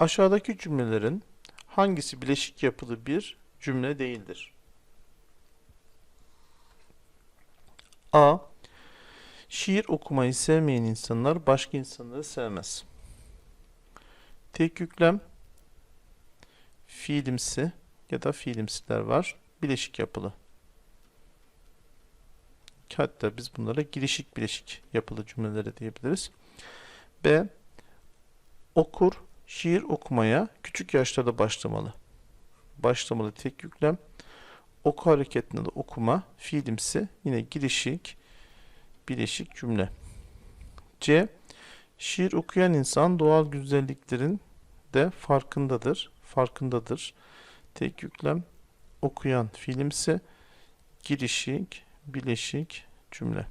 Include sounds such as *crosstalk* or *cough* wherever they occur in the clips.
Aşağıdaki cümlelerin hangisi bileşik yapılı bir cümle değildir? A. Şiir okumayı sevmeyen insanlar başka insanları sevmez. Tek yüklem, fiilimsi ya da fiilimsiler var. Bileşik yapılı. Hatta biz bunlara girişik bileşik yapılı cümleleri diyebiliriz. B. Okur, şiir okumaya küçük yaşlarda başlamalı. Başlamalı tek yüklem. Oku hareketinde de okuma, fiilimsi, yine girişik, bileşik cümle. C. Şiir okuyan insan doğal güzelliklerin de farkındadır. Farkındadır. Tek yüklem, okuyan, fiilimsi, girişik, bileşik cümle.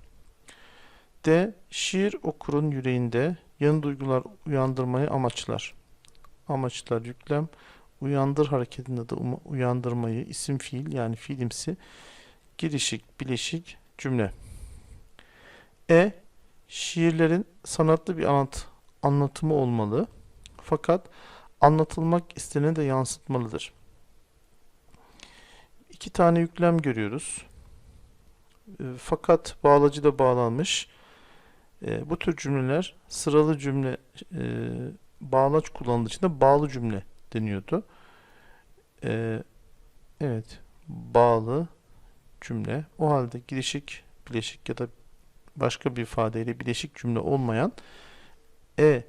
D. Şiir okurun yüreğinde yeni duygular uyandırmayı amaçlar. Amaçlar yüklem, uyandır hareketinde de uyandırmayı isim fiil yani fiilimsi girişik, bileşik cümle. E. Şiirlerin sanatlı bir anlat, anlatımı olmalı. Fakat anlatılmak isteneni de yansıtmalıdır. İki tane yüklem görüyoruz. E, fakat bağlacı da bağlanmış. E, bu tür cümleler sıralı cümle e, bağlaç kullanıldığı için de bağlı cümle deniyordu. E, evet, bağlı cümle. O halde girişik, bileşik ya da başka bir ifadeyle bileşik cümle olmayan E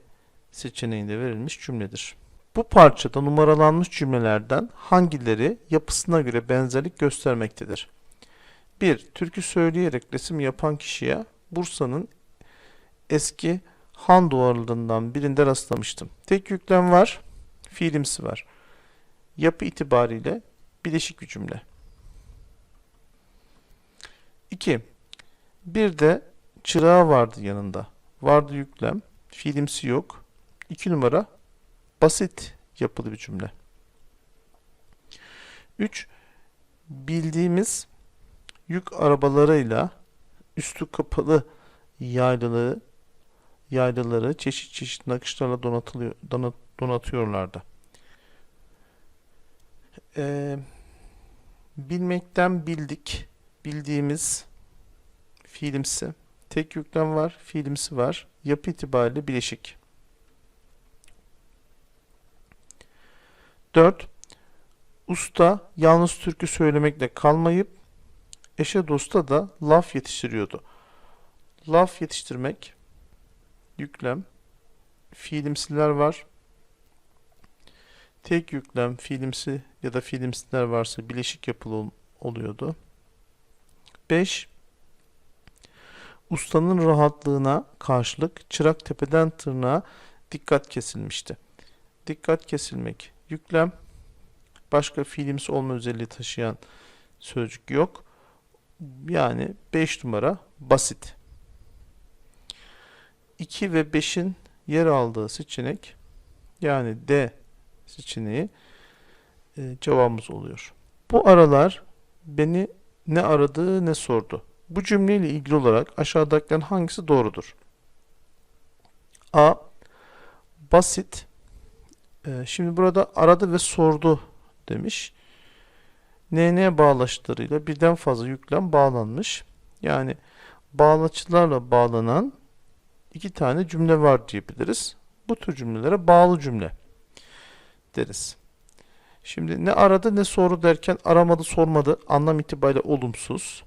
seçeneğinde verilmiş cümledir. Bu parçada numaralanmış cümlelerden hangileri yapısına göre benzerlik göstermektedir? 1. Türkü söyleyerek resim yapan kişiye Bursa'nın eski han duvarlarından birinde rastlamıştım. Tek yüklem var, fiilimsi var. Yapı itibariyle bileşik bir cümle. 2. Bir de çırağı vardı yanında. Vardı yüklem, fiilimsi yok. 2 numara basit yapılı bir cümle. 3. Bildiğimiz yük arabalarıyla üstü kapalı yaylaları yaylaları çeşit çeşit nakışlarla donatılıyor, donat, donatıyorlardı. Ee, bilmekten bildik, bildiğimiz fiilimsi. Tek yüklem var, fiilimsi var. Yapı itibariyle bileşik. 4. Usta yalnız türkü söylemekle kalmayıp eşe dosta da laf yetiştiriyordu. Laf yetiştirmek yüklem fiilimsiler var. Tek yüklem fiilimsi ya da fiilimsiler varsa bileşik yapılı ol- oluyordu. 5. Ustanın rahatlığına karşılık çırak tepeden tırnağa dikkat kesilmişti. Dikkat kesilmek yüklem başka fiilimsi olma özelliği taşıyan sözcük yok. Yani 5 numara basit. 2 ve 5'in yer aldığı seçenek yani D seçeneği e, cevabımız oluyor. Bu aralar beni ne aradı ne sordu. Bu cümleyle ilgili olarak aşağıdakilerin hangisi doğrudur? A. Basit. E, şimdi burada aradı ve sordu demiş. NN bağlaçlarıyla birden fazla yüklem bağlanmış. Yani bağlaçlarla bağlanan iki tane cümle var diyebiliriz. Bu tür cümlelere bağlı cümle deriz. Şimdi ne aradı ne soru derken aramadı sormadı anlam itibariyle olumsuz.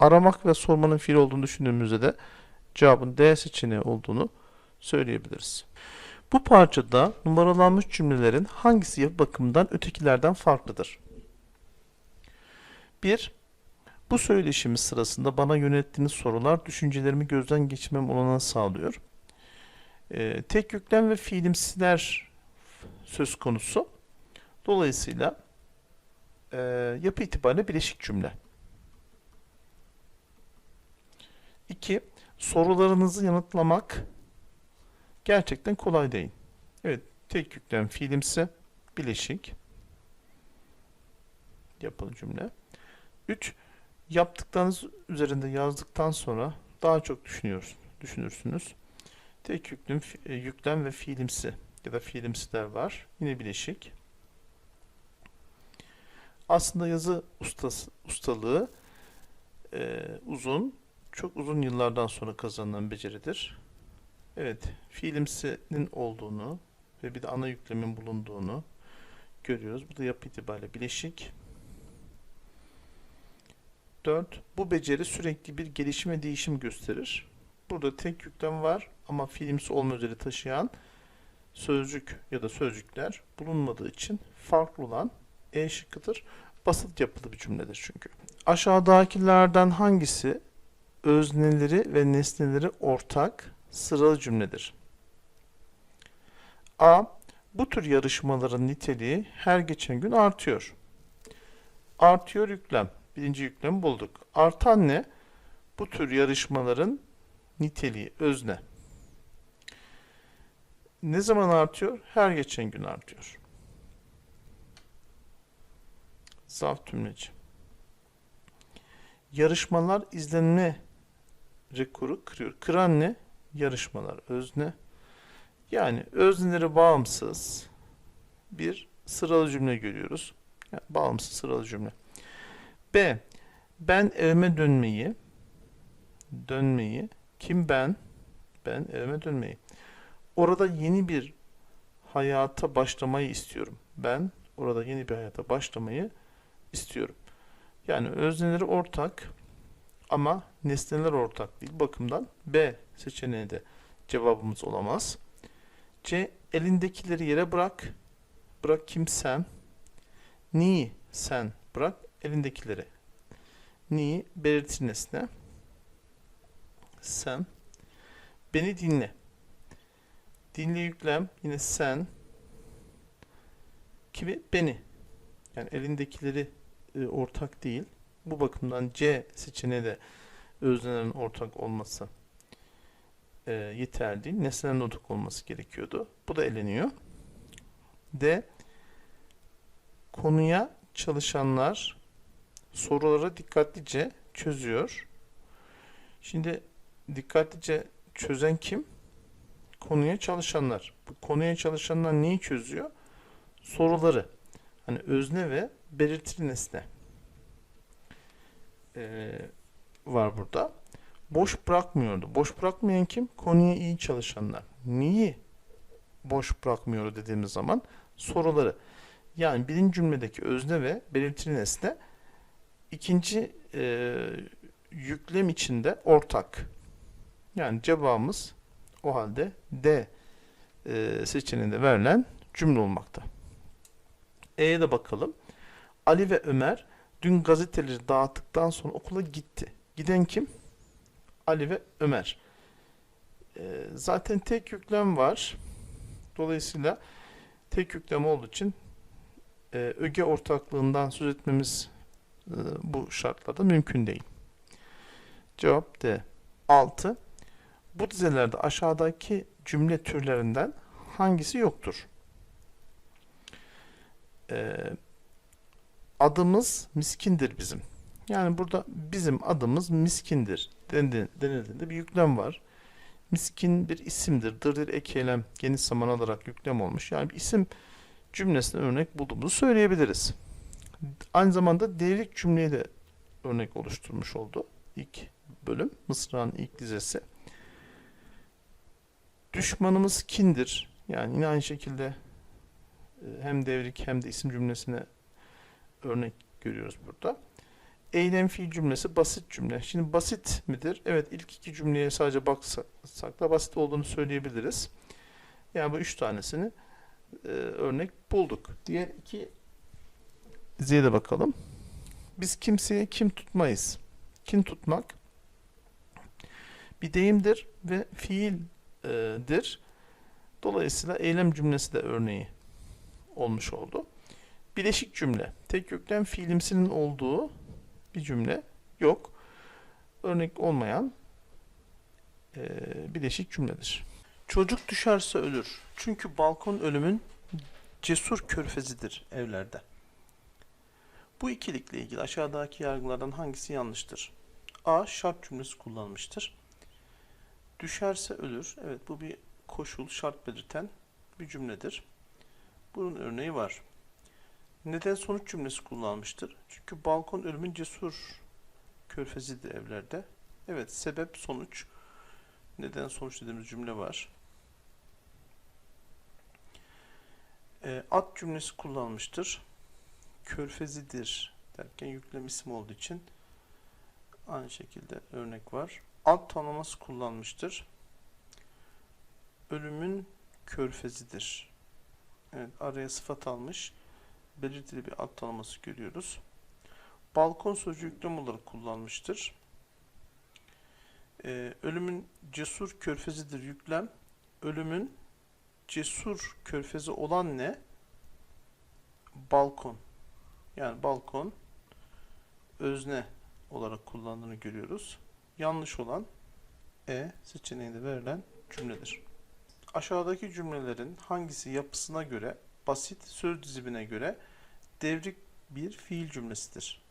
Aramak ve sormanın fiil olduğunu düşündüğümüzde de cevabın D seçeneği olduğunu söyleyebiliriz. Bu parçada numaralanmış cümlelerin hangisi yapı bakımından ötekilerden farklıdır? 1. Bu söyleşimiz sırasında bana yönelttiğiniz sorular düşüncelerimi gözden geçirmem olanağı sağlıyor. Ee, tek yüklem ve fiilimsiler söz konusu. Dolayısıyla e, yapı itibariyle bileşik cümle. 2. Sorularınızı yanıtlamak gerçekten kolay değil. Evet, tek yüklem fiilimsi, bileşik yapılı cümle. 3. Yaptıklarınız üzerinde yazdıktan sonra daha çok düşünüyoruz, düşünürsünüz. Tek yüklem, fi- e, yüklem ve fiilimsi ya da fiilimsiler var. Yine bileşik. Aslında yazı ustası, ustalığı e, uzun, çok uzun yıllardan sonra kazanılan beceridir. Evet, fiilimsinin olduğunu ve bir de ana yüklemin bulunduğunu görüyoruz. Bu da yapı itibariyle bileşik. 4. Bu beceri sürekli bir gelişim ve değişim gösterir. Burada tek yüklem var ama fiilimsi olma özelliği taşıyan sözcük ya da sözcükler bulunmadığı için farklı olan E şıkkıdır. Basit yapılı bir cümledir çünkü. Aşağıdakilerden hangisi özneleri ve nesneleri ortak sıralı cümledir? A. Bu tür yarışmaların niteliği her geçen gün artıyor. Artıyor yüklem. Birinci yüklemi bulduk. Artan ne? Bu tür yarışmaların niteliği, özne. Ne zaman artıyor? Her geçen gün artıyor. Zaf tümleci. Yarışmalar izlenme rekoru kırıyor. Kıran ne? Yarışmalar özne. Yani özneleri bağımsız bir sıralı cümle görüyoruz. Yani bağımsız sıralı cümle. B. Ben evime dönmeyi dönmeyi kim ben? Ben evime dönmeyi. Orada yeni bir hayata başlamayı istiyorum. Ben orada yeni bir hayata başlamayı istiyorum. Yani özneleri ortak ama nesneler ortak değil. Bakımdan B seçeneği de cevabımız olamaz. C. Elindekileri yere bırak. Bırak kimsem. Ni sen bırak elindekileri. Ni belirti nesne. Sen. Beni dinle. Dinle yüklem yine sen. Kimi? Beni. Yani elindekileri e, ortak değil. Bu bakımdan C seçeneği de öznelerin ortak olması e, yeterli değil. Nesnelerin ortak olması gerekiyordu. Bu da eleniyor. D. Konuya çalışanlar soruları dikkatlice çözüyor. Şimdi dikkatlice çözen kim? Konuya çalışanlar. Bu konuya çalışanlar neyi çözüyor? Soruları. Hani özne ve belirtili nesne ee, var burada. Boş bırakmıyordu. Boş bırakmayan kim? Konuya iyi çalışanlar. Niye boş bırakmıyor dediğimiz zaman soruları. Yani birinci cümledeki özne ve belirtili nesne ikinci e, yüklem içinde ortak. Yani cevabımız o halde D e, seçeneğinde verilen cümle olmakta. E'ye de bakalım. Ali ve Ömer dün gazeteleri dağıttıktan sonra okula gitti. Giden kim? Ali ve Ömer. E, zaten tek yüklem var. Dolayısıyla tek yüklem olduğu için e, öge ortaklığından söz etmemiz bu şartlarda mümkün değil. Cevap D. 6. Bu dizelerde aşağıdaki cümle türlerinden hangisi yoktur? Ee, adımız miskindir bizim. Yani burada bizim adımız miskindir denildiğinde bir yüklem var. Miskin bir isimdir. Dırdır ek eylem geniş zaman alarak yüklem olmuş. Yani bir isim cümlesine örnek bulduğumuzu söyleyebiliriz. Aynı zamanda devrik cümleyi de örnek oluşturmuş oldu. İlk bölüm, Mısra'nın ilk dizesi. Düşmanımız kindir. Yani yine aynı şekilde e, hem devrik hem de isim cümlesine örnek görüyoruz burada. Eylem fiil cümlesi basit cümle. Şimdi basit midir? Evet ilk iki cümleye sadece baksak da basit olduğunu söyleyebiliriz. Yani bu üç tanesini e, örnek bulduk. Diğer iki diziye de bakalım. Biz kimseye kim tutmayız. Kim tutmak bir deyimdir ve fiildir. Dolayısıyla eylem cümlesi de örneği olmuş oldu. Bileşik cümle. Tek kökten fiilimsinin olduğu bir cümle yok. Örnek olmayan e, bileşik cümledir. Çocuk düşerse ölür. Çünkü balkon ölümün cesur körfezidir evlerde. Bu ikilikle ilgili aşağıdaki yargılardan hangisi yanlıştır? A. Şart cümlesi kullanmıştır. Düşerse ölür. Evet bu bir koşul, şart belirten bir cümledir. Bunun örneği var. Neden sonuç cümlesi kullanmıştır? Çünkü balkon ölümün cesur körfezidir evlerde. Evet, sebep sonuç. Neden sonuç dediğimiz cümle var. E, at cümlesi kullanmıştır. Körfezidir derken yüklem isim olduğu için aynı şekilde örnek var. Alt tanımlaması kullanmıştır. Ölümün körfezidir. Evet, araya sıfat almış. Belirtili bir alt tanımlaması görüyoruz. Balkon sözcüğü yüklem olarak kullanmıştır. Ee, ölümün cesur körfezidir yüklem. Ölümün cesur körfezi olan ne? Balkon. Yani balkon özne olarak kullandığını görüyoruz. Yanlış olan E seçeneğinde verilen cümledir. Aşağıdaki cümlelerin hangisi yapısına göre, basit söz dizimine göre devrik bir fiil cümlesidir?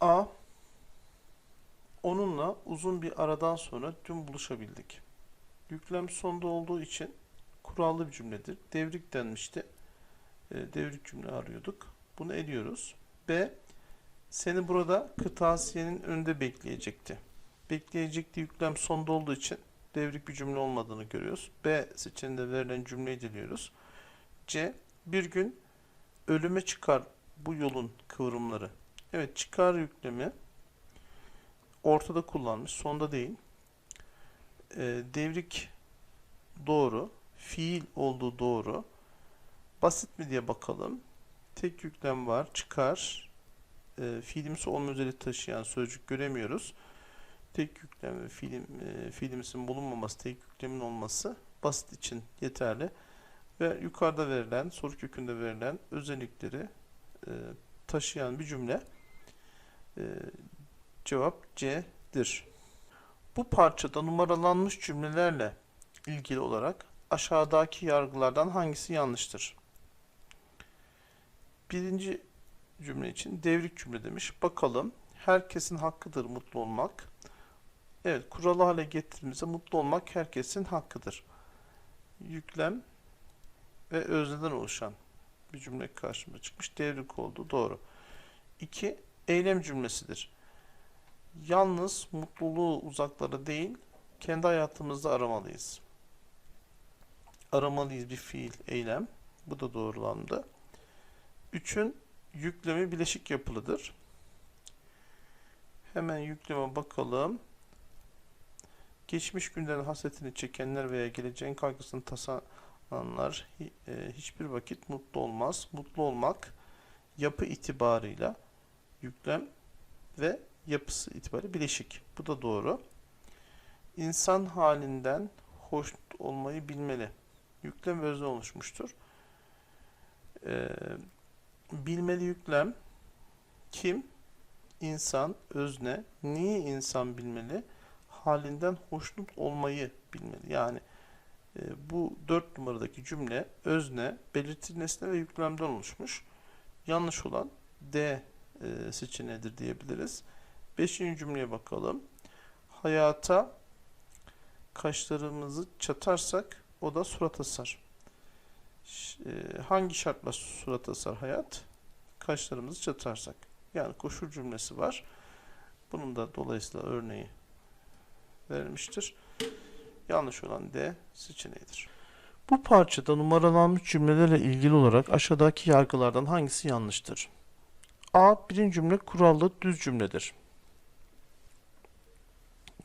A. Onunla uzun bir aradan sonra dün buluşabildik. Yüklem sonda olduğu için kurallı bir cümledir. Devrik denmişti. E, devrik cümle arıyorduk. Bunu eliyoruz. B. Seni burada kırtasiyenin önünde bekleyecekti. Bekleyecekti yüklem sonda olduğu için devrik bir cümle olmadığını görüyoruz. B seçeneğinde verilen cümleyi diliyoruz. C. Bir gün ölüme çıkar bu yolun kıvrımları. Evet çıkar yüklemi ortada kullanmış. Sonda değil. E, devrik doğru. Fiil olduğu doğru. Basit mi diye bakalım. Tek yüklem var. Çıkar. E, fiilimsi olma özelliği taşıyan sözcük göremiyoruz. Tek yüklem ve fiilim, e, fiilimsin bulunmaması, tek yüklemin olması basit için yeterli. Ve yukarıda verilen, soru kökünde verilen özellikleri e, taşıyan bir cümle e, cevap C'dir. Bu parçada numaralanmış cümlelerle ilgili olarak aşağıdaki yargılardan hangisi yanlıştır? Birinci cümle için devrik cümle demiş. Bakalım. Herkesin hakkıdır mutlu olmak. Evet, kuralı hale getirdiğimizde mutlu olmak herkesin hakkıdır. Yüklem ve özneden oluşan bir cümle karşıma çıkmış. Devrik oldu. Doğru. 2. Eylem cümlesidir. Yalnız mutluluğu uzaklara değil, kendi hayatımızda aramalıyız. Aramalıyız bir fiil, eylem. Bu da doğrulandı. Üçün yüklemi bileşik yapılıdır. Hemen yükleme bakalım. Geçmiş günlerin hasretini çekenler veya geleceğin kaygısını tasanlar e, hiçbir vakit mutlu olmaz. Mutlu olmak yapı itibarıyla yüklem ve yapısı itibariyle bileşik. Bu da doğru. İnsan halinden hoş olmayı bilmeli. Yüklem özne oluşmuştur. Ee, bilmeli yüklem kim? İnsan, özne. Niye insan bilmeli? Halinden hoşnut olmayı bilmeli. Yani e, bu dört numaradaki cümle özne, belirtili nesne ve yüklemden oluşmuş. Yanlış olan D e, seçeneğidir diyebiliriz. Beşinci cümleye bakalım. Hayata kaşlarımızı çatarsak o da surat asar. E, hangi şartla surat asar hayat? Kaşlarımızı çatarsak. Yani koşul cümlesi var. Bunun da dolayısıyla örneği verilmiştir. Yanlış olan D seçeneğidir. Bu parçada numaralanmış cümlelerle ilgili olarak aşağıdaki yargılardan hangisi yanlıştır? A. Birinci cümle kurallı düz cümledir.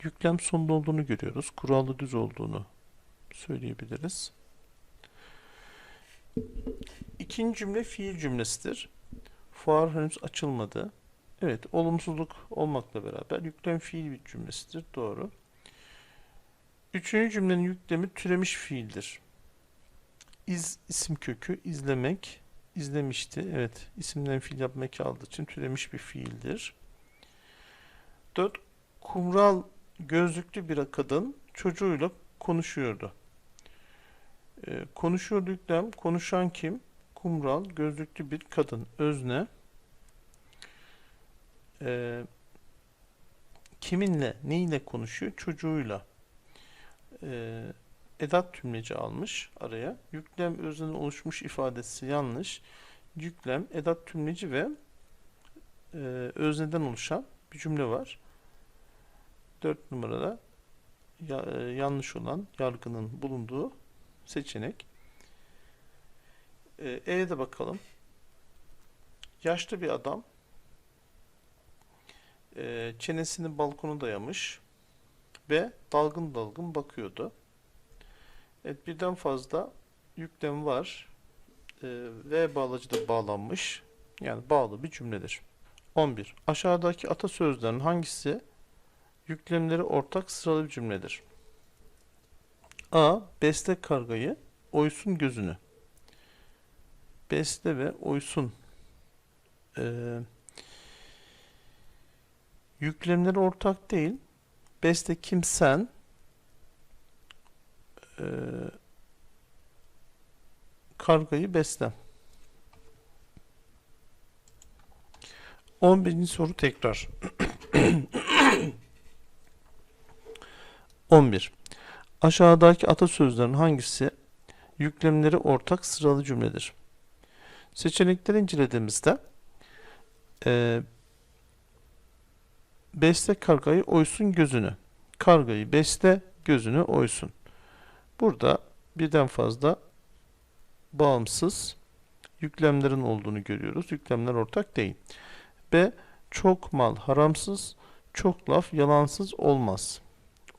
Yüklem sonunda olduğunu görüyoruz. Kurallı düz olduğunu söyleyebiliriz. İkinci cümle fiil cümlesidir. Fuar henüz açılmadı. Evet, olumsuzluk olmakla beraber yüklem fiil bir cümlesidir. Doğru. Üçüncü cümlenin yüklemi türemiş fiildir. İz isim kökü izlemek izlemişti. Evet, isimden fiil yapmak aldığı için türemiş bir fiildir. Dört, kumral gözlüklü bir kadın çocuğuyla konuşuyordu. Ee, konuşuyordu yüklem, konuşan kim? Kumral, gözlüklü bir kadın, özne. Ee, kiminle, neyle konuşuyor? Çocuğuyla. Ee, edat tümleci almış araya. Yüklem öznenin oluşmuş ifadesi yanlış. Yüklem, edat tümleci ve e, özneden oluşan bir cümle var. 4 numarada ya- e, yanlış olan yargının bulunduğu seçenek. E, E'ye de bakalım. Yaşlı bir adam e, çenesini balkona dayamış ve dalgın dalgın bakıyordu. Evet birden fazla yüklem var. E, ve bağlacı da bağlanmış. Yani bağlı bir cümledir. 11. Aşağıdaki atasözlerin hangisi yüklemleri ortak sıralı bir cümledir? A. Besle kargayı, oysun gözünü. Besle ve oysun. Ee, yüklemleri ortak değil. Besle kimsen. Ee, kargayı besle. 11. soru tekrar. *clears throat* 11. Aşağıdaki atasözlerin hangisi yüklemleri ortak sıralı cümledir? Seçenekleri incelediğimizde eee besle kargayı oysun gözünü. Kargayı besle gözünü oysun. Burada birden fazla bağımsız yüklemlerin olduğunu görüyoruz. Yüklemler ortak değil. B. Çok mal haramsız, çok laf yalansız olmaz.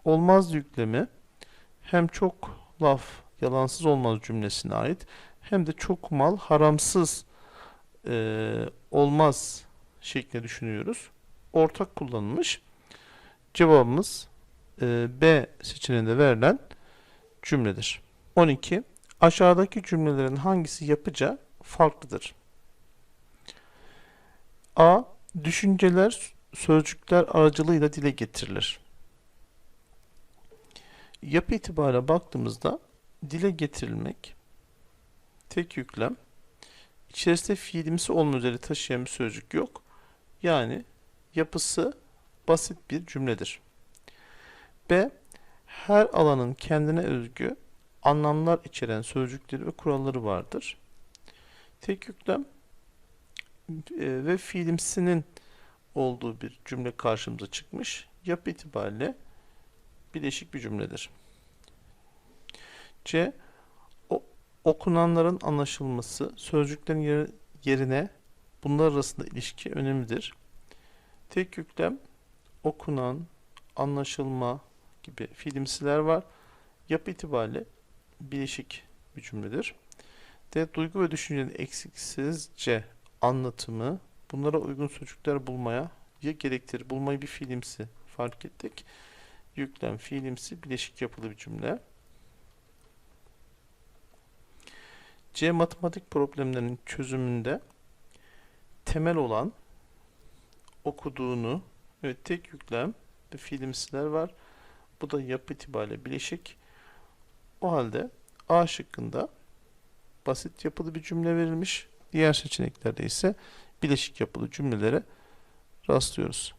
Olmaz yüklemi hem çok laf yalansız olmaz cümlesine ait hem de çok mal haramsız eee, olmaz şeklinde düşünüyoruz. Ortak kullanılmış. Cevabımız eee, B seçeneğinde verilen cümledir. 12. Aşağıdaki cümlelerin hangisi yapıca farklıdır? A. Düşünceler sözcükler aracılığıyla dile getirilir. Yapı itibariyle baktığımızda dile getirilmek tek yüklem içerisinde fiilimsi olma üzere taşıyan bir sözcük yok. Yani yapısı basit bir cümledir. B. Her alanın kendine özgü anlamlar içeren sözcükleri ve kuralları vardır. Tek yüklem e, ve fiilimsinin olduğu bir cümle karşımıza çıkmış. Yapı itibariyle bileşik bir cümledir. C. O, okunanların anlaşılması, sözcüklerin yer- yerine bunlar arasında ilişki önemlidir. Tek yüklem, okunan, anlaşılma gibi fiilimsiler var. Yapı itibariyle bileşik bir cümledir. D. Duygu ve düşüncenin eksiksizce anlatımı bunlara uygun sözcükler bulmaya ya gerektirir. Bulmayı bir fiilimsi fark ettik. Yüklem fiilimsi bileşik yapılı bir cümle. C. Matematik problemlerinin çözümünde temel olan okuduğunu ve tek yüklem ve fiilimsiler var. Bu da yapı itibariyle bileşik. O halde A şıkkında basit yapılı bir cümle verilmiş. Diğer seçeneklerde ise bileşik yapılı cümlelere rastlıyoruz.